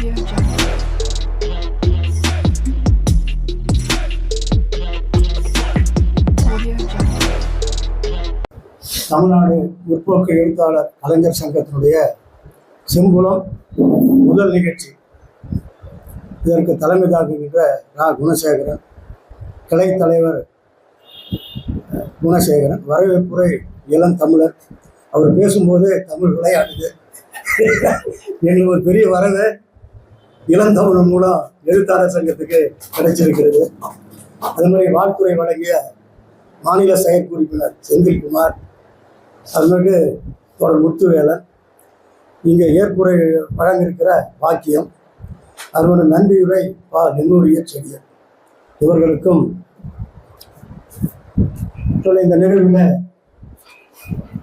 தமிழ்நாடு முற்போக்கு எழுத்தாளர் கலைஞர் சங்கத்தினுடைய செம்புலம் முதல் நிகழ்ச்சி. இதற்கு தலைமை தாங்குகின்ற ரா. குணசேகரன் கிளை தலைவர் குணசேகரன் வரவேற்புரை இளம் தமிழர். அவர் பேசும்போது தமிழ் விளையாடுது. எங்களுக்கு ஒரு பெரிய வரவு. இளந்தமிழ் மூலம் எழுத்தாளர் சங்கத்துக்கு கிடைச்சிருக்கிறது. அது மாதிரி வாழ்த்துறை வழங்கிய மாநில செயற்குறிப்பினர் செந்தில்குமார் அதுமாதிரி தொடர் முத்துவேலன். இங்கே ஏற்புரை வழங்கியிருக்கிற வாக்கியம் அதோட நன்றியுரை பா. நெல்லூரிய செடியர் இவர்களுக்கும் இந்த நிகழ்வில்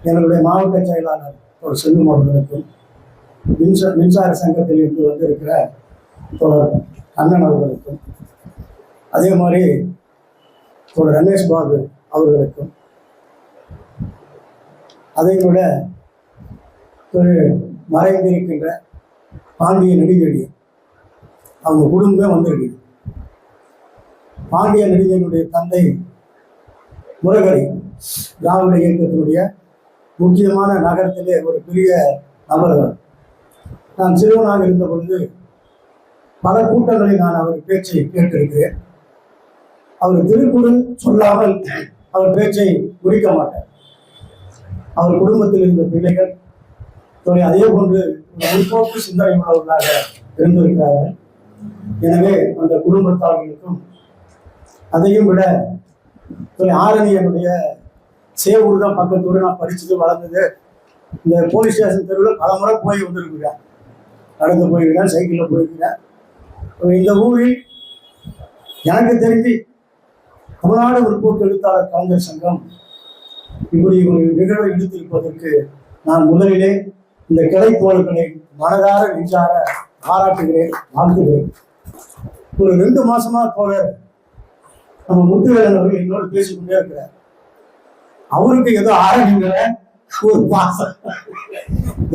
எங்களுடைய மாவட்ட செயலாளர் ஒரு செல்லும் அவர்களுக்கும் மின்சார மின்சார சங்கத்தில் இருந்து வந்திருக்கிற தொடர் அண்ணன் அவர்களுக்கும் அதே மாதிரி தொடர் ரமேஷ் பாபு அவர்களுக்கும் அதை விட ஒரு மறைந்திருக்கின்ற பாண்டிய நெடுஞ்செழியன் அவங்க குடும்பமே வந்திருக்கு பாண்டிய நெடுஞ்செழியனுடைய தந்தை முருகரி திராவிட இயக்கத்தினுடைய முக்கியமான நகரத்திலே ஒரு பெரிய நபர் நான் சிறுவனாக இருந்த பொழுது பல கூட்டங்களில் நான் அவர் பேச்சை கேட்டிருக்கிறேன். அவர் திருக்குறள் சொல்லாமல் அவர் பேச்சை முடிக்க மாட்டார். அவர் குடும்பத்தில் இருந்த பிள்ளைகள் தொழில் அதே போன்று முற்போக்கு சிந்தனை உள்ளவர்களாக இருந்திருக்கிறார்கள். எனவே அந்த குடும்பத்தார்களுக்கும் அதையும் விட தொழில் ஆரணியனுடைய சேவூர் தான் பக்கத்தூர் நான் படிச்சது வளர்ந்தது. இந்த போலீஸ் ஸ்டேஷன் தெருவில் பல முறை போய் வந்திருக்கிறேன் நடந்து போயிருக்கிறேன் சைக்கிளில் போயிருக்கிறேன் இந்த ஊரில் எனக்கு தெரிஞ்சு தமிழ்நாடு முற்போக்கு எழுத்தாளர் கலைஞர் சங்கம் இப்படி ஒரு நிகழ்வை எடுத்திருப்பதற்கு நான் முதலிலே இந்த கிளை தோழர்களை மனதார நெஞ்சார பாராட்டுகிறேன் வாழ்த்துகிறேன். ஒரு ரெண்டு மாசமா தோழர் நம்ம முத்துவேலன் அவர்கள் என்னோடு பேசிக்கொண்டே இருக்கிறார். அவருக்கு ஏதோ ஆரம்பிங்கிற ஒரு பாசம்.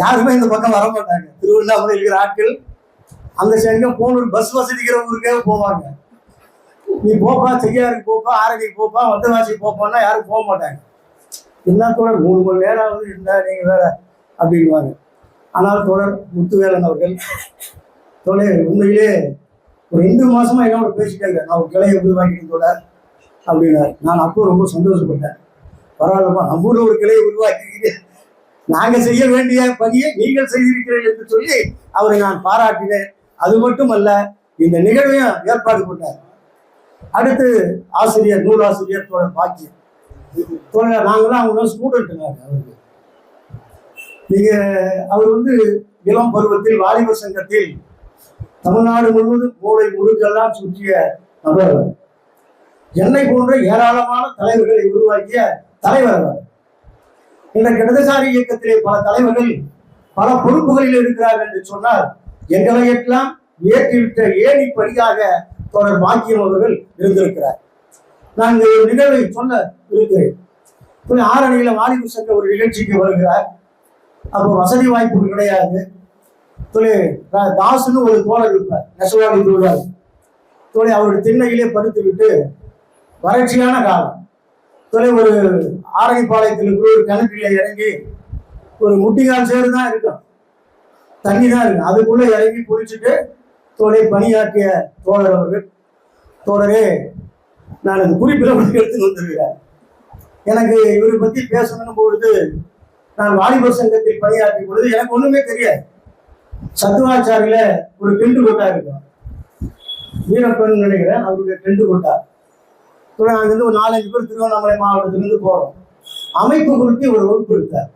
யாருமே இந்த பக்கம் வர மாட்டாங்க. திருவண்ணாமலை இருக்கிற ஆட்கள் அந்த சங்கம் போனூர் பஸ் வசதி இருக்கிற ஊருக்கே போவாங்க. நீ போப்பா செய்யாருக்கு போப்பா ஆரணிக்கு போப்பா வந்தவாசி போப்பான்னா யாரும் போக மாட்டாங்க. என்ன தொடர்? மூணு மணி நேரம் ஆகுது இருந்தா நீங்க வேற அப்படிங்குவாங்க ஆனால் தொடர் முத்துவேலன் அவர்கள் தொலை உண்மையிலே ஒரு ரெண்டு மாசமா என்னோட பேசிட்டாங்க நான் ஒரு கிளையை உருவாக்கிட்டு தொடர் அப்படின்னாரு. நான் அப்போ ரொம்ப சந்தோஷப்பட்டேன். பரவாயில்லப்பா நம்ம ஊர்ல ஒரு கிளையை உருவாக்கிக்கிட்டு நாங்க செய்ய வேண்டிய பணியை நீங்கள் செய்திருக்கிறீர்கள் என்று சொல்லி அவரை நான் பாராட்டினேன். அது மட்டுமல்ல இந்த நிகழ்வையும் ஏற்பாடு பண்ணார். அடுத்து ஆசிரியர் நூலாசிரியர் தோழர் பாக்கியம் தோழர் நாங்களாம் அவங்க ஸ்டூடெண்ட்டுங்க அவருக்கு. நீங்கள் அவர் வந்து இளம் பருவத்தில் வாலிபர் சங்கத்தில் தமிழ்நாடு முழுவதும் மூளை முழுக்கெல்லாம் சுற்றிய நபர் என்னை போன்ற ஏராளமான தலைவர்களை உருவாக்கிய தலைவர் அவர். இந்த இடதுசாரி இயக்கத்திலே பல தலைவர்கள் பல பொறுப்புகளில் இருக்கிறார் என்று சொன்னால் எங்களை எல்லாம் ஏற்றிவிட்ட ஏணி படியாக தொடர் பாக்கியம் அவர்கள் இருந்திருக்கிறார். நான் இந்த நிகழ்வை சொல்ல இருக்கிறேன் இப்ப ஆரணியில வாலிபு சங்க ஒரு நிகழ்ச்சிக்கு வருகிறார். அப்போ வசதி வாய்ப்புகள் கிடையாது. தொழில் தாசுன்னு ஒரு தோழர் இருப்பார் நெசவாளி தொழிலாளி தொழில் அவருடைய திண்ணையிலே படுத்து விட்டு வறட்சியான காலம். தொழில் ஒரு ஆரணிப்பாளையத்தில் இருக்கிற ஒரு கிணற்றில இறங்கி ஒரு முட்டிகால் சேரு தான் இருக்கும். தண்ணி தான் இருக்கு. அதுக்குள்ள இறங்கி குளிச்சுட்டு தோழை பணியாற்றிய தோழர் அவர்கள் தோழரே நான் அந்த குறிப்பில் மட்டும் எடுத்து வந்திருக்கிறேன். எனக்கு இவரை பத்தி பேசணும் பொழுது நான் வாலிபர் சங்கத்தில் பணியாற்றும் பொழுது எனக்கு ஒண்ணுமே தெரியாது. சத்துவாச்சாரியில ஒரு பெண்டு கொட்டா இருக்கும். வீரப்பன் நினைக்கிறேன் அவருடைய பெண்டு கொட்டா. அங்கிருந்து ஒரு நாலஞ்சு பேர் திருவண்ணாமலை மாவட்டத்திலிருந்து போறோம். அமைப்பு குறித்து ஒரு வகுப்பு இருக்கார்.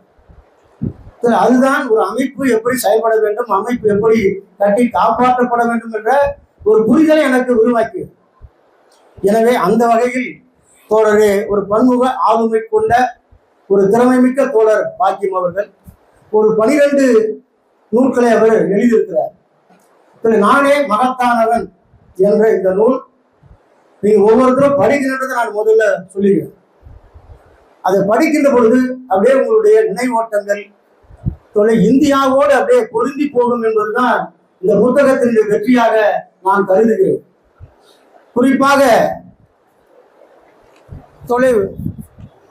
அதுதான் ஒரு அமைப்பு எப்படி செயல்பட வேண்டும் அமைப்பு எப்படி கட்டி காப்பாற்றப்பட வேண்டும் என்ற ஒரு புரிதலை எனக்கு உருவாக்கியது எனவே அந்த வகையில் தோழரே ஒரு பன்முக ஆளுமை கொண்ட ஒரு திறமைமிக்க தோழர் பாக்கியம் அவர்கள் ஒரு பனிரெண்டு நூல்களை அவர் எழுதியிருக்கிறார். நானே மகத்தானவன் என்ற இந்த நூல் நீங்க ஒவ்வொருத்தரும் படிக்கின்றதை நான் முதல்ல சொல்லிடுறேன் அதை படிக்கின்ற பொழுது அப்படியே உங்களுடைய நினைவோட்டங்கள் தொலை இந்தியாவோடு அப்படியே பொருந்தி போகும் என்பதுதான் இந்த புத்தகத்தினுடைய வெற்றியாக நான் கருதுகிறேன். குறிப்பாக தொலை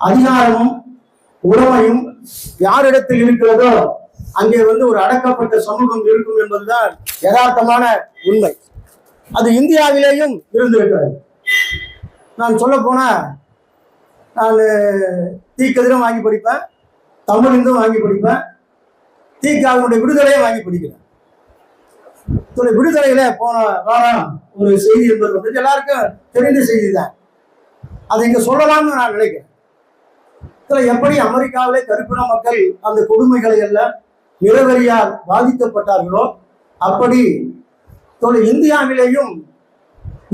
அதிகாரமும் உடமையும் யாரிடத்தில் இருக்கிறதோ அங்கே வந்து ஒரு அடக்கப்பட்ட சமூகம் இருக்கும் என்பதுதான் யதார்த்தமான உண்மை. அது இந்தியாவிலேயும் இருந்திருக்கிறது. நான் சொல்ல போனால் நான் தீக்கதிரும் வாங்கி படிப்பேன் தமிழிந்தும் வாங்கி படிப்பேன் தீக்காவினுடைய விடுதலையை வாங்கி பிடிக்கிறார். விடுதலையில போன வாரம் ஒரு செய்தி என்பது வந்து எல்லாருக்கும் தெரிந்த செய்தி தான் அதை இங்க சொல்லலாம்னு நான் நினைக்கிறேன். இதில் எப்படி அமெரிக்காவிலே கருப்பின மக்கள் அந்த கொடுமைகளை எல்லாம் நிறவெறியால் பாதிக்கப்பட்டார்களோ அப்படி தொலை இந்தியாவிலேயும்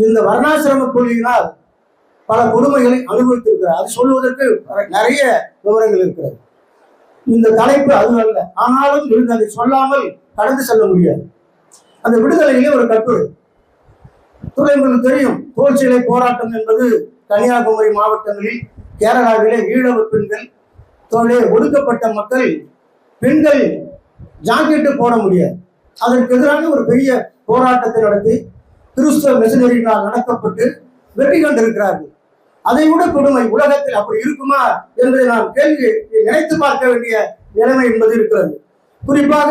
இந்த வர்ணாசிரம கொள்கையினால் பல கொடுமைகளை அனுபவித்திருக்கிறார். அது சொல்வதற்கு நிறைய விவரங்கள் இருக்கிறது. இந்த தலைப்பு அது அல்ல. ஆனாலும் இருந்து அதை சொல்லாமல் கடந்து செல்ல முடியாது. அந்த விடுதலையிலே ஒரு கட்டுரை. துறை உங்களுக்கு தெரியும் தோல் சிலை போராட்டம் என்பது கன்னியாகுமரி மாவட்டங்களில் கேரளாவிலே ஈழவ பெண்கள் தோழே ஒடுக்கப்பட்ட மக்கள் பெண்கள் ஜாக்கெட்டு போட முடியாது. அதற்கு எதிரான ஒரு பெரிய போராட்டத்தை நடத்தி கிறிஸ்துவ மிஷனரிகளால் நடத்தப்பட்டு வெற்றி கண்டிருக்கிறார்கள். அதை விட கொடுமை உலகத்தில் அப்படி இருக்குமா என்பதை நாம் கேள்வி நினைத்து பார்க்க வேண்டிய நிலைமை என்பது இருக்கிறது. குறிப்பாக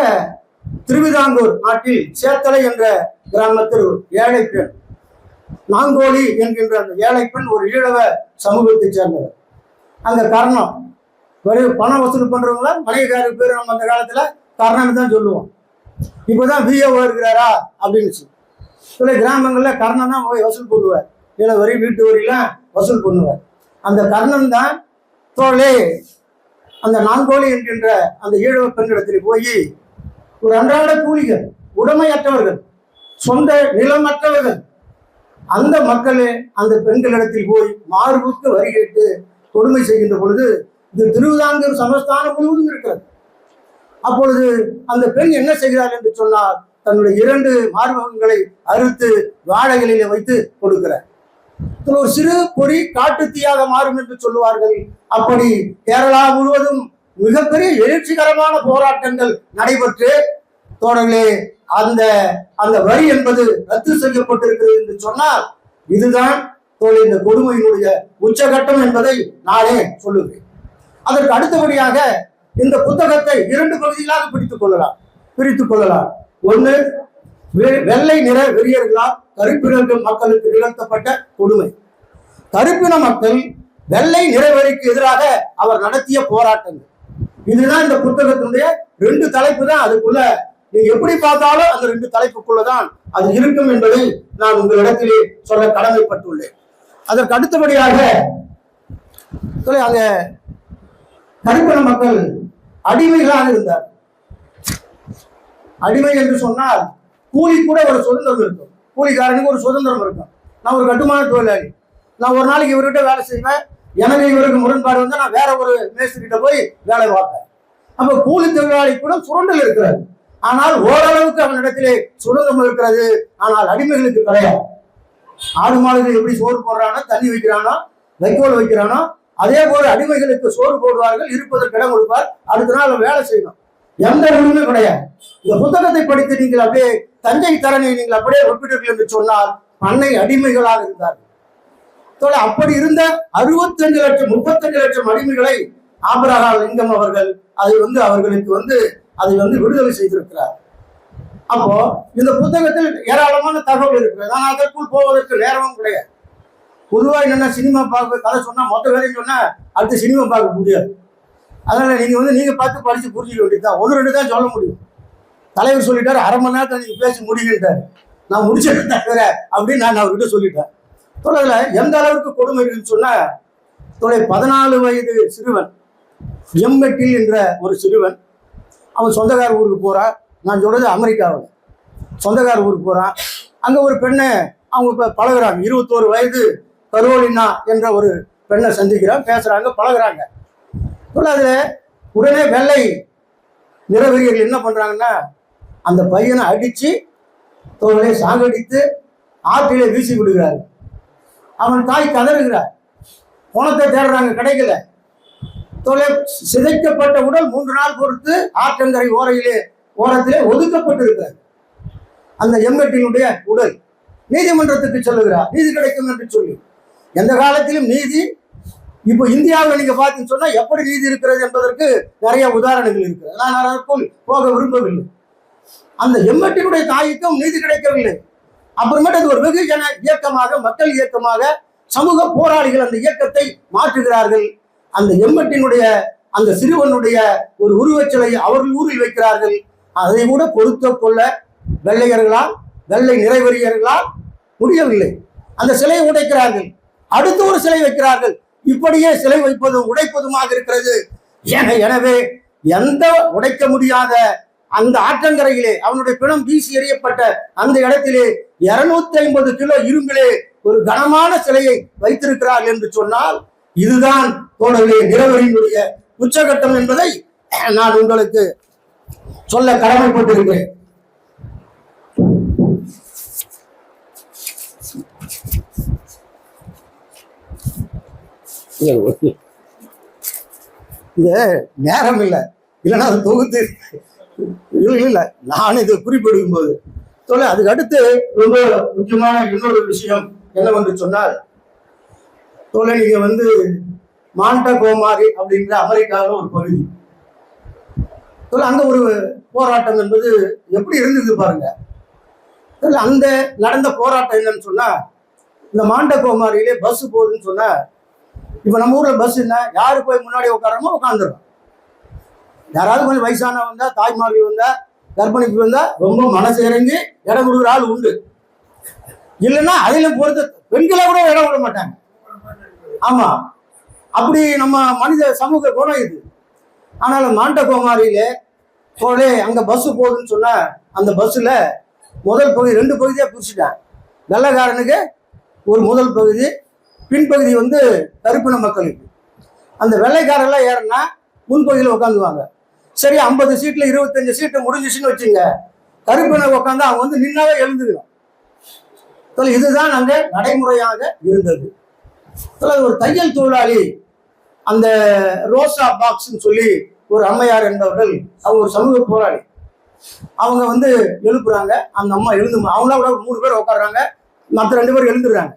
திருவிதாங்கூர் நாட்டில் சேத்தலை என்ற கிராமத்தில் ஒரு ஏழை பெண் நாங்கோலி என்கின்ற அந்த ஏழை பெண் ஒரு ஈழவ சமூகத்தைச் சேர்ந்தவர். அந்த கர்ணம் வெறும் பணம் வசூல் பண்றவங்கள மனைவிக்காரர் பேர் நம்ம அந்த காலத்துல கர்ணன்னு தான் சொல்லுவோம். இப்போதான் விஓ இருக்கிறாரா அப்படின்னு சில கிராமங்கள்ல கர்ணன் தான் போய் வசூல் பண்ணுவார். நில வரி வீட்டு வரிலாம் வசூல் பண்ணுவார். அந்த கர்ணன் தான் தோழே அந்த நான்கோழி என்கின்ற அந்த ஈழவ பெண்ணிடத்தில் போய் ஒரு அன்றாட கூலிகள் உடமையற்றவர்கள் சொந்த நிலமற்றவர்கள் அந்த மக்களே அந்த பெண்களிடத்தில் போய் மார்புக்கு வரி கேட்டு கொடுமை செய்கின்ற பொழுது இது திருவிதாங்கூர் சமஸ்தானம் முழுவதும் இருக்கிறது. அப்பொழுது அந்த பெண் என்ன செய்கிறார் என்று சொன்னால் தன்னுடைய இரண்டு மார்பகங்களை அறுத்து வாழைகளிலே வைத்து கொடுக்கிறார். ஒரு சிறு பொறி காட்டுத்தீயாக மாறும் என்று சொல்லுவார்கள். அப்படி கேரளா முழுவதும் மிகப்பெரிய எழுச்சிகரமான போராட்டங்கள் நடைபெற்று தோழர்களே அந்த அந்த வரி என்பது ரத்து செய்யப்பட்டிருக்கிறது என்று சொன்னால் இதுதான் தோழி இந்த கொடுமையினுடைய உச்சகட்டம் என்பதை நானே சொல்லுவேன் அதற்கு அடுத்தபடியாக இந்த புத்தகத்தை இரண்டு பகுதிகளாக பிடித்துக் கொள்ளலாம். பிரித்துக் கொள்ளலாம். ஒன்று வெ- வெள்ளை நிற வெறியர்களால் கருப்பினர்கள் மக்களுக்கு நிகழ்த்தப்பட்ட கொடுமை. கருப்பின மக்கள் வெள்ளை நிறைவேறிக்கு எதிராக அவர் நடத்திய போராட்டங்கள். இதுதான் இந்த புத்தகத்தினுடைய ரெண்டு தலைப்பு தான். அதுக்குள்ள நீங்க எப்படி பார்த்தாலும் அந்த ரெண்டு தலைப்புக்குள்ளதான் அது இருக்கும் என்பதை நான் உங்களிடத்திலே சொல்ல கடமைப்பட்டுள்ளேன். அதற்கு அடுத்தபடியாக அங்க கருப்பின மக்கள் அடிமைகளாக இருந்தார் அடிமை என்று சொன்னால் கூலி கூட ஒரு சுதந்திரம் இருக்கும். கூலிக்காரனுக்கு ஒரு சுதந்திரம் இருக்கும். நான் ஒரு கட்டுமான தொழிலாளி. நான் ஒரு நாளைக்கு இவர்கிட்ட வேலை செய்வேன். எனக்கு இவருக்கு முரண்பாடு வந்து நான் வேற ஒரு மேஸ்திரிகிட்ட போய் வேலை பார்ப்பேன். அப்ப கூலி தொழிலாளி கூட சுரண்டல் இருக்கிறது. ஆனால் ஓரளவுக்கு அவனிடத்திலே சுதந்திரம் இருக்கிறது. ஆனால் அடிமைகளுக்கு கிடையாது. ஆடு மாடுகள் எப்படி சோறு போடுறானோ தண்ணி வைக்கிறானோ வைக்கோல் வைக்கிறானோ அதே போல அடிமைகளுக்கு சோறு போடுவார்கள் இருப்பதற்கு இடம் கொடுப்பார். அடுத்த நாள் வேலை செய்யணும் எந்த உரிமையும் கிடையாது. இந்த புத்தகத்தை படித்து நீங்கள் அப்படியே தஞ்சை தரனை நீங்கள் அப்படியே ஒப்பிடுவீர்கள் என்று சொன்னால் பண்ணை அடிமைகளாக இருந்தார்கள். தோழ அப்படி இருந்த அறுபத்தஞ்சு லட்சம் முப்பத்தஞ்சு லட்சம் அடிமைகளை ஆபரகா லிங்கம் அவர்கள் அதை வந்து அவர்களுக்கு வந்து அதை வந்து விடுதலை செய்திருக்கிறார். அப்போ இந்த புத்தகத்தில் ஏராளமான தகவல் இருக்கிறது. ஆனால் அதற்குள் போவதற்கு நேரமும் கிடையாது. பொதுவாக என்னென்ன சினிமா பார்க்க கதை சொன்னால் மொத்த வேலையும் சொன்னால் அடுத்து சினிமா பார்க்க முடியாது. அதனால் நீங்கள் வந்து நீங்கள் பார்த்து படித்து புரிஞ்சுக்க வேண்டியதுதான். ஒன்று ரெண்டு தான் சொல்ல முடியும். தலைவர் சொல்லிட்டாரு அரை மணி நேரத்தில் நீங்கள் பேசி முடிக்கிட்டார் நான் முடிச்சிருக்கேன் தவிர அப்படின்னு நான் அவர்கிட்ட சொல்லிட்டேன். தொழில எந்த அளவுக்கு கொடுமை இருக்குன்னு சொன்னால் தொலை பதினாலு வயது சிறுவன் எம்மெட்டில் என்ற ஒரு சிறுவன் அவன் சொந்தக்கார ஊருக்கு போகிறான் நான் சொல்கிறது அமெரிக்காவில். சொந்தக்கார ஊருக்கு போகிறான் அங்கே ஒரு பெண்ணை அவங்க இப்போ பழகுறாங்க. இருபத்தோரு வயது கரோலினா என்ற ஒரு பெண்ணை சந்திக்கிறான் பேசுகிறாங்க பழகுறாங்க. சொல்ல உடனே வெள்ளை நிறவெறியர்கள் என்ன பண்ணுறாங்கன்னா அந்த பையனை அடித்து தோழலை சாகடித்து ஆற்றிலே வீசி விடுகிறார். அவன் தாய் கதறுகிறார். பணத்தை தேடுறாங்க கிடைக்கல தொலை சிதைக்கப்பட்ட உடல் மூன்று நாள் பொறுத்து ஆற்றங்கரை ஓரையிலே ஓரத்திலே ஒதுக்கப்பட்டிருக்கிறார் அந்த எம்எட்டினுடைய உடல் நீதிமன்றத்துக்கு சொல்லுகிறார். நீதி கிடைக்கும் என்று சொல்லி. எந்த காலத்திலும் நீதி இப்போ இந்தியாவில் நீங்க பார்த்தீங்கன்னு சொன்னா எப்படி நீதி இருக்கிறது என்பதற்கு நிறைய உதாரணங்கள் இருக்கிறது. நான் அதற்குள் போக விரும்பவில்லை. அந்த எம்எட்டினுடைய தாய்க்கும் நீதி கிடைக்கவில்லை. அப்புறமேட்டு அது ஒரு வெகுஜன இயக்கமாக மக்கள் இயக்கமாக சமூக போராளிகள் அந்த இயக்கத்தை மாற்றுகிறார்கள். அந்த எம்எட்டினுடைய அந்த சிறுவனுடைய ஒரு உருவச்சிலையை அவர்கள் ஊரில் வைக்கிறார்கள். அதை கூட பொறுத்த கொள்ள வெள்ளையர்களால் வெள்ளை நிறைவறியர்களால் முடியவில்லை. அந்த சிலையை உடைக்கிறார்கள். அடுத்து ஒரு சிலை வைக்கிறார்கள். இப்படியே சிலை வைப்பதும் உடைப்பதுமாக இருக்கிறது. என- எனவே எந்த உடைக்க முடியாத அந்த ஆற்றங்கரையிலே அவனுடைய பிணம் வீசி எறியப்பட்ட அந்த இடத்திலே இருநூத்தி ஐம்பது கிலோ இரும்பிலே ஒரு கனமான சிலையை வைத்திருக்கிறார்கள் என்று சொன்னால் இதுதான் தோழர்களே நிறவரியினுடைய உச்சகட்டம் என்பதை நான் உங்களுக்கு சொல்ல கடமைப்பட்டிருக்கிறேன். இது நேரம் இல்லை. இல்லைன்னா அது தொகுத்து இல்லை இல்லை நான் இதை குறிப்பிடும் போது சொல்ல அதுக்கு அடுத்து ரொம்ப முக்கியமான இன்னொரு விஷயம் என்னவென்று சொன்னால் தோழர் நீங்க வந்து மாண்டா கோமாரி அப்படிங்கிற அமெரிக்காவில் ஒரு பகுதி. சொல்ல அங்க ஒரு போராட்டம் என்பது எப்படி இருந்தது பாருங்க. அந்த நடந்த போராட்டம் என்னன்னு சொன்னா இந்த மாண்ட கோமாரியிலே பஸ் போகுதுன்னு சொன்னா இப்ப நம்ம ஊர்ல பஸ் என்ன? யாரு போய் முன்னாடி உட்காரமோ உட்காந்துரும் யாராவது கொஞ்சம் வயசான வந்தா தாய்மார்கள் வந்தா கர்ப்பிணிக்கு வந்தா ரொம்ப மனசு இறங்கி இடம் கொடுக்குற ஆள் உண்டு. இல்லைன்னா அதில் பொறுத்து பெண்களை கூட இடம் விட மாட்டாங்க. ஆமா. அப்படி நம்ம மனித சமூக குணம் இது. ஆனாலும் மாண்டகோமாரியில போலே அங்க பஸ் போகுதுன்னு சொன்னா அந்த பஸ்ஸில் முதல் பகுதி ரெண்டு பகுதியாக பிரிச்சுட்டான். வெள்ளைக்காரனுக்கு ஒரு முதல் பகுதி பின்பகுதி வந்து கருப்பின மக்களுக்கு. அந்த வெள்ளைக்காரெல்லாம் ஏறினா முன்பகுதியில் உட்காந்துவாங்க சரி ஐம்பது சீட்ல இருபத்தஞ்சு சீட்டு முடிஞ்சிச்சுன்னு வச்சுங்க கருப்பின உட்காந்து அவங்க வந்து நின்னாவே எழுந்துக்கணும். இதுதான் அங்க நடைமுறையாக இருந்தது. ஒரு தையல் தொழிலாளி அந்த ரோசா பாக்ஸ்ன்னு சொல்லி ஒரு அம்மையார் என்பவர்கள் அவங்க ஒரு சமூக போராளி. அவங்க வந்து எழுப்புறாங்க. அந்த அம்மா எழுந்து அவங்களா கூட ஒரு மூணு பேர் உட்காடுறாங்க மற்ற ரெண்டு பேர் எழுந்துடுறாங்க.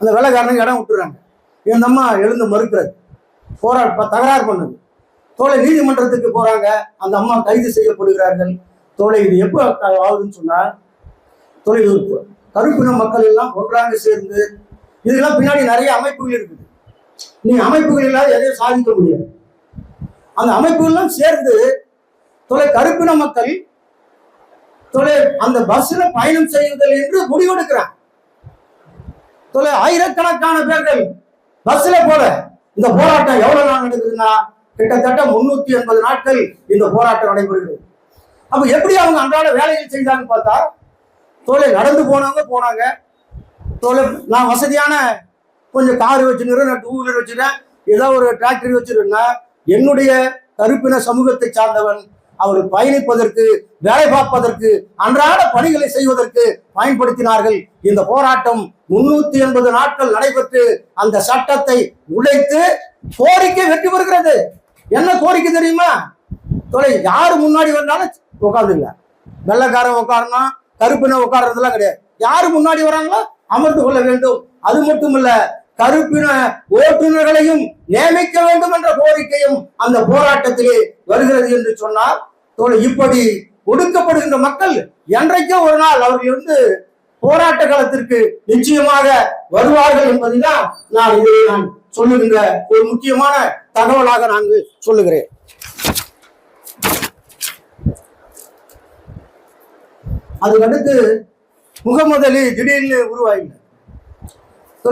அந்த வேலைக்காரனுக்கு இடம் விட்டுறாங்க. இந்த அம்மா எழுந்து மறுக்கிறது. போரா தகராறு பண்ணுது. தோலை நீதிமன்றத்துக்கு போறாங்க. அந்த அம்மா கைது செய்யப்படுகிறார்கள். தோலை இது எப்போ ஆகுதுன்னு சொன்னா தோலை கருப்பின மக்கள் எல்லாம் ஒன்றாக சேர்ந்து இதெல்லாம் பின்னாடி நிறைய அமைப்புகள் இருக்குது. நீ அமைப்புகள் இல்லாத எதையும் சாதிக்க முடியாது. அந்த அமைப்புகள்லாம் சேர்ந்து தொலை கருப்பின மக்கள் தொலை அந்த பஸ்ல பயணம் செய்வதில் என்று முடிவெடுக்கிறான் தொலை ஆயிரக்கணக்கான பேர்கள் பஸ்ல போல இந்த போராட்டம் எவ்வளவு நாள் நடக்குதுன்னா கிட்டத்தட்ட முன்னூத்தி எண்பது நாட்கள் இந்த போராட்டம் நடைபெறுகிறது. அப்ப எப்படி அவங்க அன்றாட வேலைகள் செய்தாங்கன்னு பார்த்தா தோலை நடந்து போனவங்க போனாங்க. தோலை நான் வசதியான கொஞ்சம் கார் வச்சுருக்கிறேன் டூ வீலர் வச்சுருக்கேன் ஏதோ ஒரு டிராக்டர் வச்சிருக்கேன்னா என்னுடைய கருப்பின சமூகத்தை சார்ந்தவன் அவர் பயணிப்பதற்கு வேலை பார்ப்பதற்கு அன்றாட பணிகளை செய்வதற்கு பயன்படுத்தினார்கள். இந்த போராட்டம் முன்னூத்தி எண்பது நாட்கள் நடைபெற்று அந்த சட்டத்தை உடைத்து கோரிக்கை வெற்றி பெறுகிறது. என்ன கோரிக்கை தெரியுமா? தொலை யாரு முன்னாடி வந்தாலும் உட்காந்துங்க வெள்ளைக்காரன் உட்காரணும் கருப்பின உட்கார்றதெல்லாம் கிடையாது. யாரு முன்னாடி வராங்களோ அமர்ந்து கொள்ள வேண்டும். அது மட்டும் இல்ல கருப்பின ஓட்டுநர்களையும் நியமிக்க வேண்டும் என்ற கோரிக்கையும் அந்த போராட்டத்திலே வருகிறது என்று சொன்னால் தோழி இப்படி ஒடுக்கப்படுகின்ற மக்கள் என்றைக்கோ ஒரு நாள் அவர்கள் வந்து போராட்ட காலத்திற்கு நிச்சயமாக வருவார்கள் என்பதுதான் நான் இதை நான் சொல்லுகின்ற ஒரு முக்கியமான தகவலாக நான் சொல்லுகிறேன். அதுக்கடுத்து முகமது அலி திடீர்னு உருவாயில்லை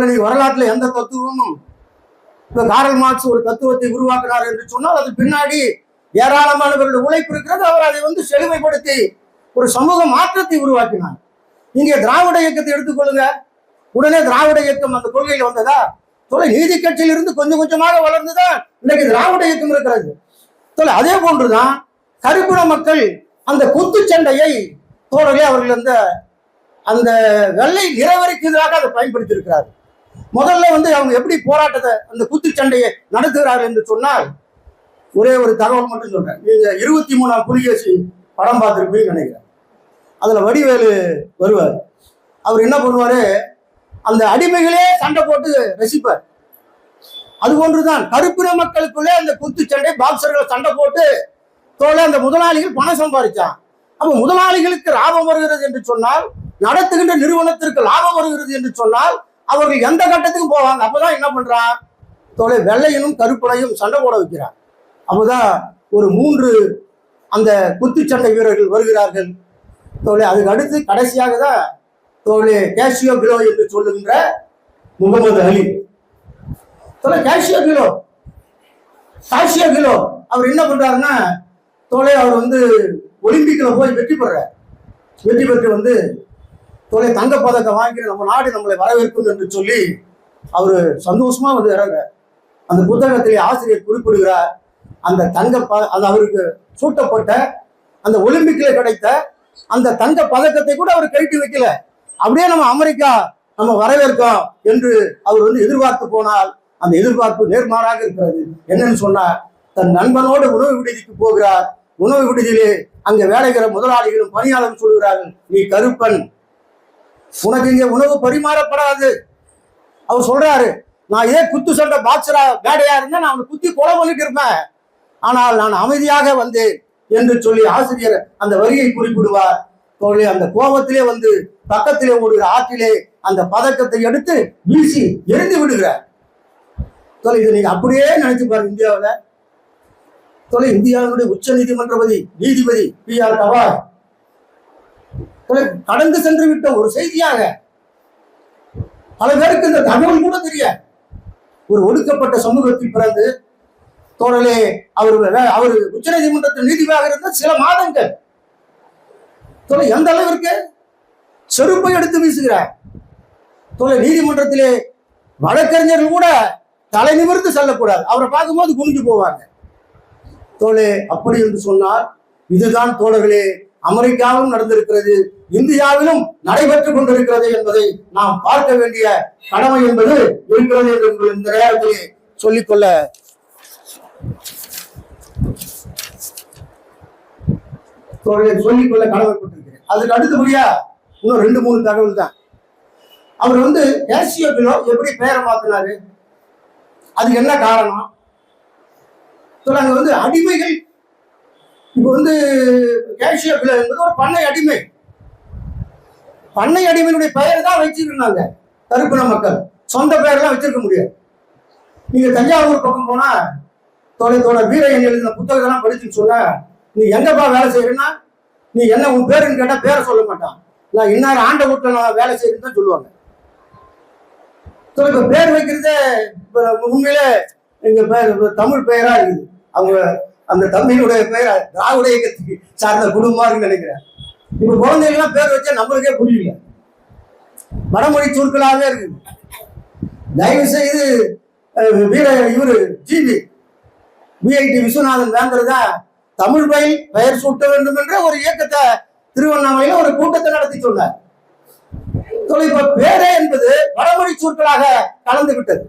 நீங்க வரலாற்றுல எந்த தத்துவமும் இப்ப காரல் மார்க்ஸ் ஒரு தத்துவத்தை உருவாக்கினார் என்று சொன்னால் அது பின்னாடி ஏராளமானவர்களுடைய உழைப்பு இருக்கிறது. அவர் அதை வந்து செழுமைப்படுத்தி ஒரு சமூக மாற்றத்தை உருவாக்கினார். இங்கே திராவிட இயக்கத்தை எடுத்துக்கொள்ளுங்க உடனே திராவிட இயக்கம் அந்த கொள்கையில் வந்ததா? தொலை நீதி கட்சியில் இருந்து கொஞ்சம் கொஞ்சமாக வளர்ந்துதான் இன்னைக்கு திராவிட இயக்கம் இருக்கிறது. தொலை அதே போன்றுதான் கருப்பின மக்கள் அந்த குத்துச்சண்டையை தோழர்களே அவர்கள் அந்த அந்த வெள்ளை நிறவரைக்கு எதிராக அதை பயன்படுத்தி இருக்கிறார் முதல்ல வந்து அவங்க எப்படி போராட்டத்தை அந்த குத்துச்சண்டையை நடத்துகிறார்கள் என்று சொன்னால் ஒரே ஒரு தகவல் மட்டும் சொல்றேன். நீங்க இருபத்தி மூணாம் புலிகேசி படம் பார்த்துருப்பீங்கன்னு நினைக்கிறேன். அதில் வடிவேலு வருவார். அவர் என்ன பண்ணுவார்? அந்த அடிமைகளே சண்டை போட்டு ரசிப்பார். அது ஒன்றுதான் கருப்பின மக்களுக்குள்ளே அந்த குத்துச்சண்டை பாக்ஸர்கள் சண்டை போட்டு தோழ அந்த முதலாளிகள் பணம் சம்பாதிச்சான் அப்போ முதலாளிகளுக்கு லாபம் வருகிறது என்று சொன்னால் நடத்துகின்ற நிறுவனத்திற்கு லாபம் வருகிறது என்று சொன்னால் அவர்கள் எந்த கட்டத்துக்கும் போவாங்க அப்போதான் என்ன பண்றான்? தோலை வெள்ளையனும் கருப்பனையும் சண்டை போட வைக்கிறான். அப்போதான் ஒரு மூன்று அந்த குத்துச்சண்டை வீரர்கள் வருகிறார்கள். தோலை அதுக்கு அடுத்து கடைசியாக தான் தோழி கேஷியோ கிலோ என்று சொல்லுகின்ற முகமது அலி. தோழை கேஷியோ கிலோ. Cassius Clay. அவர் என்ன பண்றாருன்னா தோழை அவர் வந்து ஒலிம்பிக்கில் போய் வெற்றி பெறார். வெற்றி பெற்று வந்து தோலை தங்க பதக்கம் வாங்கி நம்ம நாடு நம்மளை வரவேற்கும் என்று சொல்லி அவர் சந்தோஷமா வந்து இறங்க அந்த புத்தகத்திலே ஆசிரியர் குறிப்பிடுகிறார் அந்த தங்க ப அது அவருக்கு சூட்டப்பட்ட அந்த ஒலிம்பிக்கில் கிடைத்த அந்த தங்க பதக்கத்தை கூட அவர் கழட்டி வைக்கல. அப்படியே நம்ம அமெரிக்கா நம்ம வரவேற்கோம் என்று அவர் வந்து எதிர்பார்த்து போனால் அந்த எதிர்பார்ப்பு நேர்மாறாக இருக்கிறது. என்னன்னு சொன்னா தன் நண்பனோடு உணவு விடுதிக்கு போகிறார். உணவு விடுதியிலே அங்கே வேலைகிற முதலாளிகளும் பணியாளரும் சொல்கிறார்கள் நீ கருப்பன். உனக்கு இங்கே உணவு பரிமாறப்படாது. அவர் சொல்றாரு நான் இதே குத்து சண்டை பாக்ஸரா வேடையா இருந்தா நான் அவனை குத்தி கொலை பண்ணிட்டு இருப்பேன் ஆனால் நான் அமைதியாக வந்தேன் என்று சொல்லி ஆசிரியர் அந்த வரியை குறிப்பிடுவார். தோழி அந்த கோபத்திலே வந்து பக்கத்திலே ஓடுகிற ஆற்றிலே அந்த பதக்கத்தை எடுத்து வீசி எரிந்து விடுகிறார். தோழி இதை நீங்க அப்படியே நினைச்சு பாருங்க இந்தியாவில். தொலை இந்தியாவினுடைய உச்ச நீதிமன்றபதி நீதிபதி பி ஆர் கவாய் தொலை கடந்து சென்று விட்ட ஒரு செய்தியாக பல பேருக்கு இந்த தகவல் கூட தெரிய. ஒரு ஒடுக்கப்பட்ட சமூகத்தில் பிறந்து தோழலே அவர் அவர் உச்ச நீதிமன்றத்தில் நீதிபதியாக இருந்த சில மாதங்கள். தொலை எந்த அளவிற்கு? செருப்பை எடுத்து வீசுகிறார். தொலை நீதிமன்றத்திலே வழக்கறிஞர்கள் கூட தலை நிமிர்ந்து செல்லக்கூடாது. அவரை பார்க்கும்போது குனிஞ்சு போவாங்க. தோழே அப்படி என்று சொன்னால் இதுதான் தோழர்களே அமெரிக்காவிலும் நடந்திருக்கிறது இந்தியாவிலும் நடைபெற்றுக் கொண்டிருக்கிறது என்பதை நாம் பார்க்க வேண்டிய கடமை என்பது இருக்கிறது என்று இந்த நேரத்தில் சொல்லிக்கொள்ள தோழரை சொல்லிக்கொள்ள கடமைப்பட்டிருக்கிறேன். அதுக்கு அடுத்தபடியா இன்னும் ரெண்டு மூணு தகவல் தான். அவர் வந்து கேசியோ பிலோ எப்படி பெயரை மாத்தினாரு? அதுக்கு என்ன காரணம்? சொல்றாங்க வந்து அடிமைகள். இப்போ வந்து கேஷியோ என்பது ஒரு பண்ணை அடிமை. பண்ணை அடிமையினுடைய பெயர் தான் வச்சிருந்தாங்க கருப்பின மக்கள். சொந்த பெயர்லாம் வச்சிருக்க முடியாது. நீங்க தஞ்சாவூர் பக்கம் போனா தொலை தொலை வீரையன் எழுதின புத்தகத்தெல்லாம் படிச்சுன்னு சொன்ன நீ எங்கப்பா வேலை செய்யறேன்னா நீ என்ன உன் பேருன்னு கேட்டா பேரை சொல்ல மாட்டான். நான் இன்னார் ஆண்ட கூட்டம் நான் வேலை செய்யணும்னு தான் சொல்லுவாங்க. தோழர் இப்ப பேர் வைக்கிறதே உண்மையிலே எங்கள் பேர் தமிழ் பெயரா இருக்குது. அவங்க அந்த தமிழுடைய பெயர் திராவிட இயக்கத்துக்கு சார்ந்த குடும்பமாக இருக்குன்னு நினைக்கிறேன். இப்போ குழந்தைகள்லாம் பேர் வச்சா நம்மளுக்கே புரியல. வடமொழி சொற்களாகவே இருக்குது. தயவு செய்து வீர இவரு ஜிபி விஐடி விஸ்வநாதன் வேந்தர் தான் தமிழ் பயில் பெயர் சூட்ட வேண்டும் என்ற ஒரு இயக்கத்தை திருவண்ணாமலையில ஒரு கூட்டத்தை நடத்தி சொன்னார். இப்ப பேரே என்பது வடமொழி சொற்களாக கலந்து விட்டது.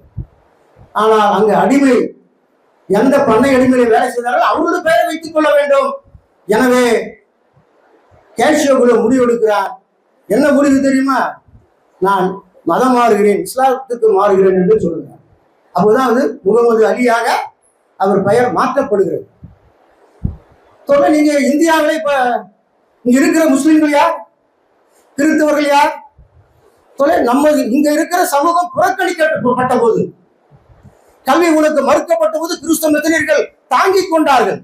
ஆனால் அங்கு அடிமை எந்த பண்ணை அடிமையை வேலை செய்தாலும் அவரோட பெயரை வைத்துக் கொள்ள வேண்டும். எனவே கேஷியோ குழு முடிவெடுக்கிறார். என்ன முடிவு தெரியுமா? நான் மதம் மாறுகிறேன் இஸ்லாத்துக்கு மாறுகிறேன் என்று சொல்லுகிறார். அப்போதான் அது முகமது அலியாக அவர் பெயர் மாற்றப்படுகிறது. தொலை நீங்க இந்தியாவிலே இப்ப இங்க இருக்கிற முஸ்லிம்கள் யார்? கிறிஸ்தவர்கள் யார்? தொலை நம்ம இங்க இருக்கிற சமூகம் புறக்கணிக்கப்பட்ட போது கல்வி உனக்கு மறுக்கப்பட்ட போது கிறிஸ்தவ மிஷனரிகள் தாங்கிக் கொண்டார்கள்.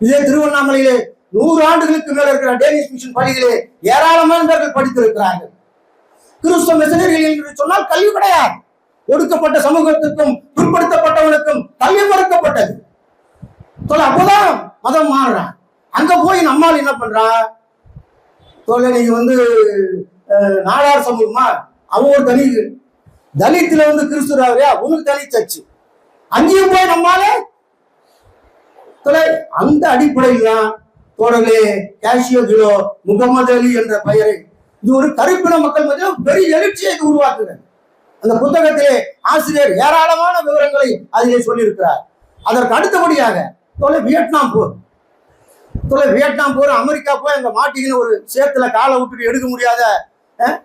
இதே திருவண்ணாமலையிலே நூறு ஆண்டுகளுக்கு மேல இருக்கிற டேனிஷ் மிஷன் பள்ளிகளே ஏராளமானவர்கள் படித்திருக்கிறார்கள். கிறிஸ்தவ மிஷனரிகள் என்று சொன்னால் கல்வி கிடையாது. ஒடுக்கப்பட்ட சமூகத்துக்கும் பிற்படுத்தப்பட்டவனுக்கும் கல்வி மறுக்கப்பட்டது. தொலை அப்போதான் மதம் மாறுறான் அங்க போய் நம்மால் என்ன பண்றா? தோழ நீங்க வந்து நாடார் சமூகமா? அவங்க ஒரு தனி தலித்துல வந்து கிறிஸ்துராவையா உனக்கு தனி சர்ச்சு. அங்கேயும் போய் நம்மால அந்த அடிப்படையில் தான் தோழர்களே கேஷியோ கிலோ முகமது அலி என்ற பெயரை. இது ஒரு கருப்பின மக்கள் மத்தியில் பெரிய எழுச்சியை இது உருவாக்குகிறது அந்த புத்தகத்திலே ஆசிரியர் ஏராளமான விவரங்களை அதிலே சொல்லியிருக்கிறார். அதற்கு அடுத்தபடியாக தோழர் வியட்நாம் போர். சொல்ல வியட்நாம் போற அமெரிக்கா போய் அங்க மாட்டிக்கின்னு ஒரு சேத்துல காலை விட்டுட்டு எடுக்க முடியாத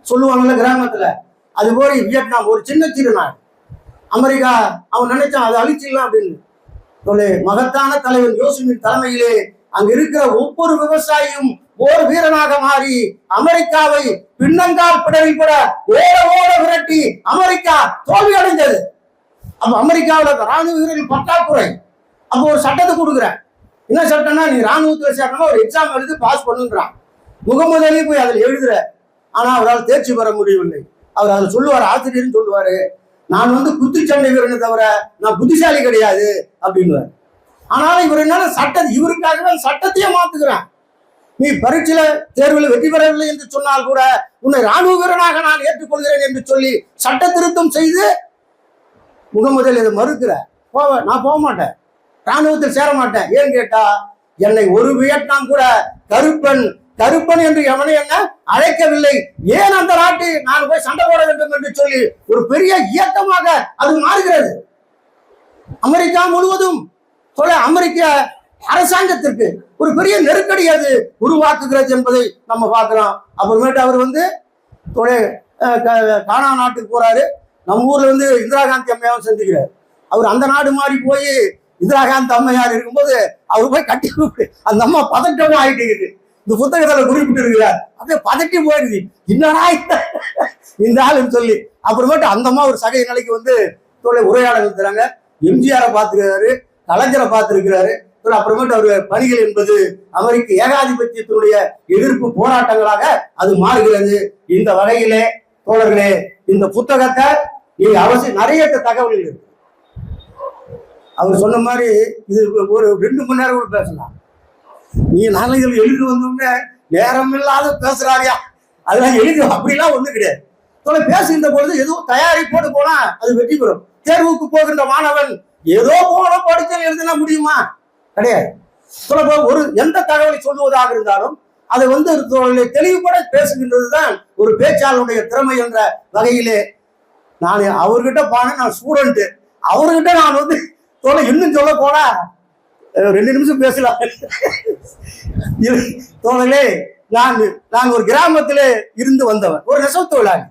சொல்லுவாங்கல்ல கிராமத்துல. அது போல வியட்நாம் ஒரு சின்ன சிறு நாடு அமெரிக்கா அவன் நினைச்சான் அதை அழிச்சிடலாம் அப்படின்னு. சொல்லு மகத்தான தலைவர் யோசிமின் தலைமையிலே அங்க இருக்கிற ஒவ்வொரு விவசாயியும் போர் வீரனாக மாறி அமெரிக்காவை பின்னங்கால் பிடரில் கூட ஓட ஓட விரட்டி அமெரிக்கா தோல்வி அடைந்தது. அப்ப அமெரிக்காவோட ராணுவ வீரர்கள் பற்றாக்குறை. அப்போ ஒரு சட்டத்தை கொடுக்குறேன். என்ன சட்டம்னா நீ ராணுவத்தில் சேரணும்னா ஒரு எக்ஸாம் எழுதி பாஸ் பண்ணுன்றான். முகமது அலி போய் அதில் எழுதுற. ஆனால் அவரால் தேர்ச்சி பெற முடியவில்லை. அவர் அதில் சொல்லுவார் ஆசிரியர்னு சொல்லுவார் நான் வந்து குத்துச்சண்டை வீரனை தவிர நான் புத்திசாலி கிடையாது அப்படின்வார் ஆனாலும் இவர் என்ன சட்ட இவருக்காகவே சட்டத்தையே மாத்துக்கிறேன் நீ பரீட்சையில தேர்வில் வெற்றி பெறவில்லை என்று சொன்னால் கூட உன்னை ராணுவ வீரனாக நான் ஏற்றுக்கொள்கிறேன் என்று சொல்லி சட்ட திருத்தம் செய்து முகமது அலி இதை மறுக்கிற போவ நான் போக மாட்டேன். ராணுவத்தில் சேர மாட்டேன் ஏன்னு கேட்டா என்னை ஒரு வியட்நாம் கூட கருப்பன் கருப்பன் என்று எவனை என்ன அழைக்கவில்லை. ஏன் அந்த நாட்டை நான் போய் சண்டை போட வேண்டும் என்று சொல்லி ஒரு பெரிய இயக்கமாக அது மாறுகிறது. அமெரிக்கா முழுவதும் சொல்ல அமெரிக்க அரசாங்கத்திற்கு ஒரு பெரிய நெருக்கடி அது உருவாக்குகிறது என்பதை நம்ம பார்க்கிறோம் அப்புறமேட்டு அவர் வந்து தொலை க- கானா நாட்டுக்கு போறாரு. நம்ம ஊர்ல வந்து இந்திரா காந்தி அம்மையாவும் சந்திக்கிறார் அவர் அந்த நாடு மாறி போய் இந்திரா காந்தி அம்மையார் இருக்கும்போது அவர் போய் கட்டி அந்த அம்மா பதட்டமும் ஆயிட்டு இருக்குது இந்த புத்தகத்துல குறிப்பிட்டு இருக்கிறார் அப்படியே பதட்டி போயிடுது. என்னடா இந்த- ஆளுன்னு சொல்லி அப்புறமேட்டு அந்த அம்மா ஒரு சகை நிலைக்கு வந்து தோலை உரையாடல் தராங்க எம்ஜிஆரை பார்த்துருக்காரு கலைஞரை பார்த்துருக்கிறாரு. அப்புறமேட்டு அவர் பணிகள் என்பது அமெரிக்க ஏகாதிபத்தியத்தினுடைய எதிர்ப்பு போராட்டங்களாக அது மாறுகிறது. இந்த வகையிலே தோழர்களே இந்த புத்தகத்தை நீங்க அவசியம் நிறைய தகவல்கள் இருக்கு. அவர் சொன்ன மாதிரி இது ஒரு ரெண்டு மணி நேரம் கூட பேசலாம். நீ நாளைகள் எழுதி வந்தோடனே நேரம் இல்லாத பேசுறாரியா அதெல்லாம் எழுதி அப்படிலாம் ஒன்று கிடையாது. தொலை பேசுகின்ற பொழுது எதுவும் தயாரிப்போடு போனா அது வெற்றி பெறும். தேர்வுக்கு போகின்ற மாணவன் ஏதோ போன படிச்சல் எழுதினா முடியுமா? கிடையாது. சொல்ல ஒரு எந்த தகவலை சொல்லுவதாக இருந்தாலும் அதை வந்து தொ- தெளிவுபட பேசுகின்றது தான் ஒரு பேச்சாளருடைய திறமை என்ற வகையிலே நான் அவர்கிட்ட போனேன் நான் ஸ்டூடெண்ட்டு அவர்கிட்ட நான் வந்து தோலை இன்னும் சொல்ல போனா ரெண்டு நிமிஷம் பேசலாம். தோழர்களே நான் நான் ஒரு கிராமத்தில் இருந்து வந்தவன் ஒரு நெசவு தொழிலாளி.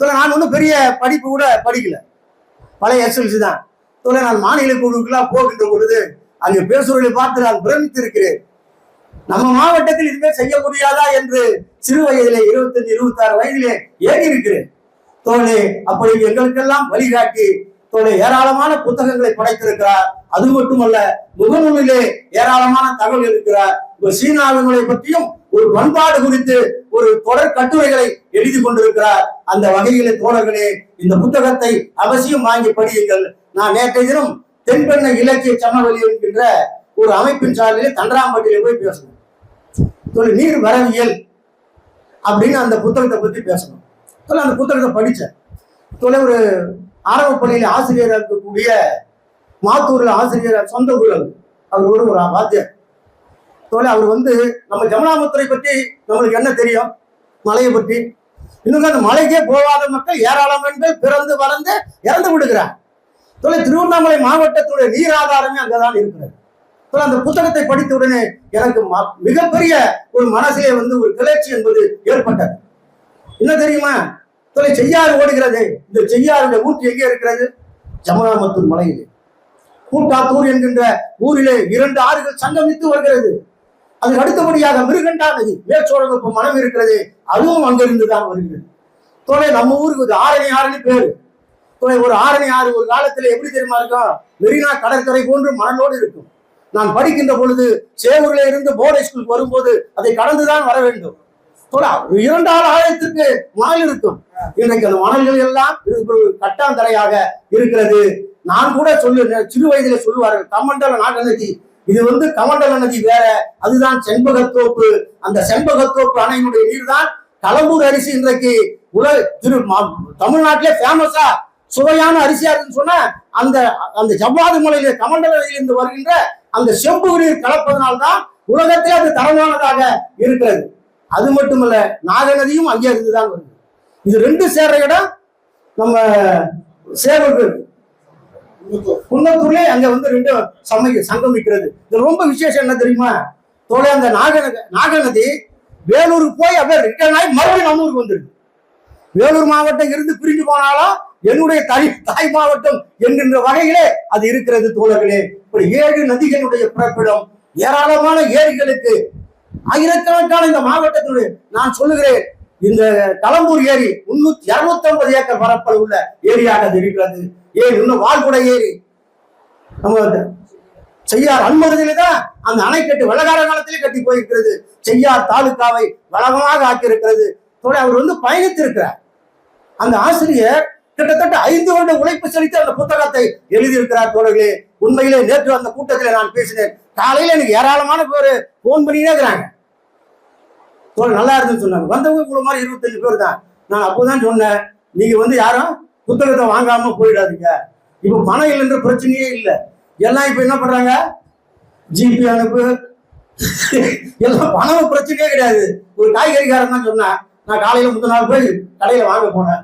தோழ நான் ஒன்றும் பெரிய படிப்பு கூட படிக்கல. பழைய எஸ்எல்சி தான். தோழ நான் மாநில குழுக்கெல்லாம் போகின்ற பொழுது அங்கே பேசுவர்களை பார்த்து நான் பிரமித்து இருக்கிறேன் நம்ம மாவட்டத்தில் இதுவே செய்ய முடியாதா என்று சிறு வயதிலே இருபத்தஞ்சு இருபத்தாறு வயதிலே ஏறி இருக்கிறேன் தோழே அப்படி எங்களுக்கெல்லாம் வழிகாட்டி ஏராளமான புத்தகங்களை படைத்திருக்கிறார். அது மட்டுமல்ல முகநூலிலே ஏராளமான தகவல் இருக்கிறார். ஒரு சீனாவினுடைய பற்றியும் ஒரு பண்பாடு குறித்து ஒரு தொடர் கட்டுரைகளை எழுதி கொண்டிருக்கிறார். அந்த வகையிலே தோழர்களே இந்த புத்தகத்தை அவசியம் வாங்கி படியுங்கள். நான் நேற்றைய தினம் தென்பெண்ணை இலக்கிய சமவெளி என்கின்ற ஒரு அமைப்பின் சார்பிலே தண்டராம்பட்டியில போய் பேசணும். சொல்லி நீர் வரவியல் அப்படின்னு அந்த புத்தகத்தை பத்தி பேசணும். சொல்லி அந்த புத்தகத்தை படித்தேன் தொலை ஒரு ஆரம்ப பள்ளியில் ஆசிரியராக இருக்கக்கூடிய மாத்தூர்ல ஆசிரியர் சொந்த ஊர் அவர் ஒரு ஒரு வாத்தியார் தோழி அவர் வந்து நம்ம ஜமுனாமுத்துறை பற்றி நம்மளுக்கு என்ன தெரியும்? மலையை பற்றி இன்னும் அந்த மலைக்கே போகாத மக்கள் ஏராளம் பேர் பிறந்து வளர்ந்து இறந்து விடுகிறார். தொலை திருவண்ணாமலை மாவட்டத்துடைய நீர் ஆதாரமே அங்கதான் இருக்கிறது. தோழி அந்த புத்தகத்தை படித்த உடனே எனக்கு ம- மிகப்பெரிய ஒரு மனசிலே வந்து ஒரு கிளர்ச்சி என்பது ஏற்பட்டது. என்ன தெரியுமா? தொலை செய்யாறு ஓடுகிறது. இந்த செய்யாருடைய ஊற்று எங்கே இருக்கிறது? ஜமுனாமத்தூர் மலையிலே. கூட்டாத்தூர் என்கின்ற ஊரிலே இரண்டு ஆறுகள் சங்கமித்து வருகிறது. அதுக்கு அடுத்தபடியாக மிருகண்டா நதி மேற்சோழகுப்பு மனம் இருக்கிறது. அதுவும் அங்கிருந்து தான் வருகிறது. தொலை நம்ம ஊருக்கு ஒரு ஆரணி ஆரணி பேரு. தொலை ஒரு ஆரணி ஆறு ஒரு காலத்துல எப்படி தெரியுமா இருக்கும்? மெரினா கடற்கரை போன்று மணலோடு இருக்கும். நான் படிக்கின்ற பொழுது சேவூர்ல இருந்து போர்டை ஸ்கூல் வரும்போது அதை கடந்துதான் வர வேண்டும். தோழா ஒரு இரண்டு இருக்கும். இன்றைக்கு அந்த மணல்கள் எல்லாம் கட்டாந்தரையாக இருக்கிறது. நான் கூட சொல்லு சிறு வயதில சொல்லுவார்கள் கமண்டல நாக நதி இது வந்து கமண்டல நதி வேற. அதுதான் செண்பகத்தோப்பு அந்த செண்பகத்தோப்பு அணையினுடைய நீர் தான் கலம்பூர் அரிசி இன்றைக்கு உலக திரு தமிழ்நாட்டிலே ஃபேமஸா சுவையான அரிசியா இருக்குன்னு சொன்ன அந்த அந்த ஜவ்வாது மலையில கமண்டல நதியிலிருந்து வருகின்ற அந்த செம்பு நீர் கலப்பதனால்தான் உலகத்திலே அது தரமானதாக இருக்கிறது. அது மட்டுமல்ல நாகநதியும் அங்கே இருந்துதான் வருது. இது ரெண்டு சேர்ற இடம் நம்ம சேவர்கள். குன்னத்தூர்லயே அங்க வந்து ரெண்டு சமைக்க சங்கமிக்கிறது இது ரொம்ப விசேஷம் என்ன தெரியுமா? தோழர் அந்த நாக நாகநதி வேலூருக்கு போய் அப்படியே ரிட்டர்ன் ஆகி மறுபடியும் நம்ம ஊருக்கு வந்துருக்கு வேலூர் மாவட்டம் இருந்து பிரிஞ்சு போனாலும் என்னுடைய தாய் தாய் மாவட்டம் என்கின்ற வகையிலே அது இருக்கிறது தோழர்களே. இப்படி ஏழு நதிகளுடைய பிறப்பிடம் ஏராளமான ஏரிகளுக்கு ஆயிரக்கணக்கான இந்த மாவட்டத்தினுடைய நான் சொல்லுகிறேன் இந்த களம்பூர் ஏரி முன்னூத்தி இருநூத்தி ஐம்பது ஏக்கர் பரப்பளவு உள்ள ஏரியாக அது இருக்கிறது. ஏன் இன்னும் வாழ்குடை ஏரி? நம்ம செய்யார் அன்மருதிலே தான் அந்த அணைக்கட்டு வெள்ளக்கார காலத்திலே கட்டி போயிருக்கிறது. செய்யார் தாலுக்காவை வளமாக ஆக்கியிருக்கிறது. தோழர் அவர் வந்து பயணித்திருக்கிறார். அந்த ஆசிரியர் கிட்டத்தட்ட ஐந்து வருட உழைப்பு செலுத்தி அந்த புத்தகத்தை எழுதியிருக்கிறார் தோழர்களே. உண்மையிலே நேற்று அந்த கூட்டத்தில் நான் பேசினேன். காலையில எனக்கு ஏராளமான பேர் போன் பண்ணினே இருக்கிறாங்க. நல்லா இருந்துன்னு சொன்னாங்க. வந்தவங்க இவ்வளோ மாதிரி இருபத்தஞ்சு பேர் தான். நான் அப்போதான் சொன்னேன். நீங்கள் வந்து யாரும் புத்தகத்தை வாங்காம போயிடாதீங்க. இப்போ பணம் இல்லைன்ற பிரச்சனையே இல்லை. எல்லாம் இப்போ என்ன பண்ணுறாங்க ஜிபி அனுப்பு. எல்லாம் பணம் பிரச்சனையே கிடையாது. ஒரு காய்கறிக்காரன் தான் சொன்னேன். நான் காலையில் முந்தின நாள் போய் கடையில் வாங்க போனேன்.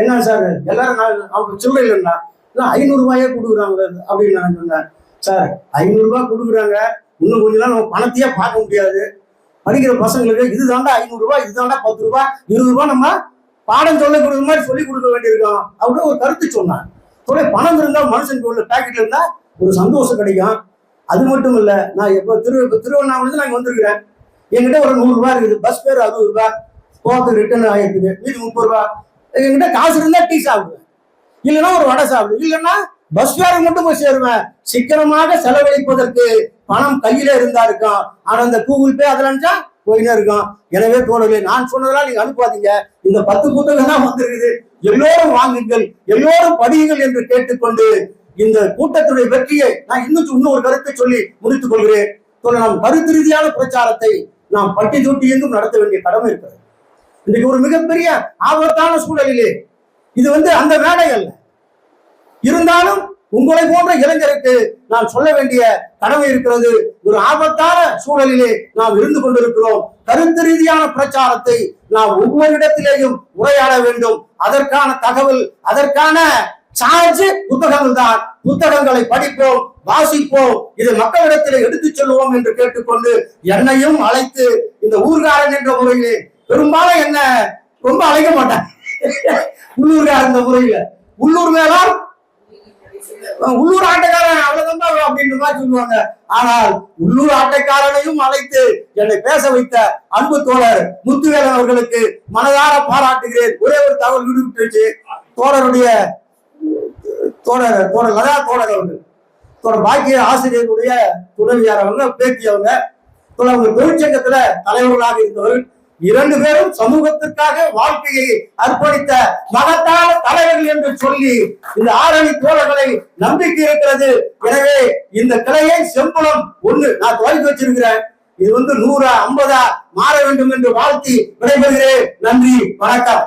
என்ன சார்? எல்லாரும் நான் அவங்க சில்லறை இல்லைன்னா. இல்லை ஐநூறுரூவாயே கொடுக்குறாங்க அப்படின்னு நான் சொன்னேன். சார் ஐநூறுரூவா கொடுக்குறாங்க. இன்னும் கொஞ்ச நாள் நம்ம பணத்தையே பார்க்க முடியாது. படிக்கிற பசங்களுக்கு இதுதாண்டா ஐநூறு ரூபாய் இதுதாண்டா பத்து ரூபாய் இருபது ரூபாய் நம்ம பாடம் சொல்ல கொடுக்குற மாதிரி சொல்லி கொடுக்க வேண்டியிருக்கோம். அப்படின்னு ஒரு கருத்து சொன்னான் சொல்ல பணம் இருந்தால் மனுஷனுக்கு உள்ள பேக்கெட்ல இருந்தா ஒரு சந்தோஷம் கிடைக்கும். அது மட்டும் இல்ல நான் இப்போ திரு இப்போ திருவண்ணாமலை நாங்கள் வந்திருக்கிறேன். என்கிட்ட ஒரு நூறு ரூபாய் இருக்குது. பஸ் பேர் அறுபது ரூபாய். போக்கு ரிட்டர்ன் ஆகிருக்குது மீதி முப்பது ரூபாய். என்கிட்ட காசு இருந்தா டீ சாப்பிடுவேன். இல்லைன்னா ஒரு வடை சாப்பிடுவேன். இல்லைன்னா பஸ் ஃபேர் மட்டும் போய் சேருவேன். சிக்கனமாக செலவழிப்பதற்கு பணம் கையில இருந்தா இருக்கும் ஆனா அந்த கூகுள் பே அதில் நினைச்சா போயினே இருக்கும் எனவே தோழர்களே நான் சொன்னதெல்லாம் நீங்க அனுப்பாதீங்க. இந்த பத்து புத்தகம் தான் வந்திருக்குது. எல்லோரும் வாங்குங்கள் எல்லோரும் படியுங்கள் என்று கேட்டுக்கொண்டு இந்த கூட்டத்துடைய வெற்றியை நான் இன்னும் இன்னும் ஒரு கருத்தை சொல்லி முடித்துக் கொள்கிறேன். நம் நாம் கருத்து ரீதியான பிரச்சாரத்தை நாம் பட்டி தொட்டி எங்கும் நடத்த வேண்டிய கடமை இருக்கிறது. இன்னைக்கு ஒரு மிகப்பெரிய ஆபத்தான சூழலிலே இது வந்து அந்த மேடை அல்ல. இருந்தாலும் உங்களை போன்ற இளைஞருக்கு நான் சொல்ல வேண்டிய கடமை இருக்கிறது. ஒரு ஆபத்தான சூழலிலே நாம் இருந்து கொண்டிருக்கிறோம். கருத்து ரீதியான பிரச்சாரத்தை நாம் ஒவ்வொரு இடத்திலேயும் உரையாட வேண்டும். அதற்கான தகவல் அதற்கான சார்ஜ் புத்தகங்கள் தான் புத்தகங்களை படிப்போம் வாசிப்போம். இதை மக்களிடத்தில் எடுத்துச் செல்வோம் என்று கேட்டுக்கொண்டு என்னையும் அழைத்து இந்த ஊர்காரன் என்ற முறையிலே பெரும்பாலும் என்ன ரொம்ப அழைக்க மாட்டேன் உள்ளூர்காரன் இந்த முறையில. உள்ளூர் மேலாம் உள்ளூர் ஆட்டக்காரன் அவ்வளவுதான் அப்படின்ற மாதிரி சொல்லுவாங்க. ஆனால் உள்ளூர் ஆட்டக்காரனையும் அழைத்து என்னை பேச வைத்த அன்பு தோழர் முத்துவேலன் அவர்களுக்கு மனதார பாராட்டுகிறேன். ஒரே ஒரு தகவல் விடுவிட்டுருச்சு தோழருடைய தோழர் தோழர் லதா தோழர் அவர்கள். தோழர் பாக்கிய ஆசிரியருடைய துணைவியார் அவங்க பேத்தி அவங்க. அவங்க தொழிற்சங்கத்துல தலைவர்களாக இருந்தவர்கள். இரண்டு பேரும் சமூகத்திற்காக வாழ்க்கையை அர்ப்பணித்த மகத்தான தலைவர்கள் என்று சொல்லி இந்த ஆரணி தோழர்களை நம்பிக்கை இருக்கிறது. எனவே இந்த கிளையை செம்பளம் ஒண்ணு நான் துவக்கி வச்சிருக்கிறேன். இது வந்து நூறா ஐம்பதா மாற வேண்டும் என்று வாழ்த்தி விடைபெறுகிறேன். நன்றி வணக்கம்.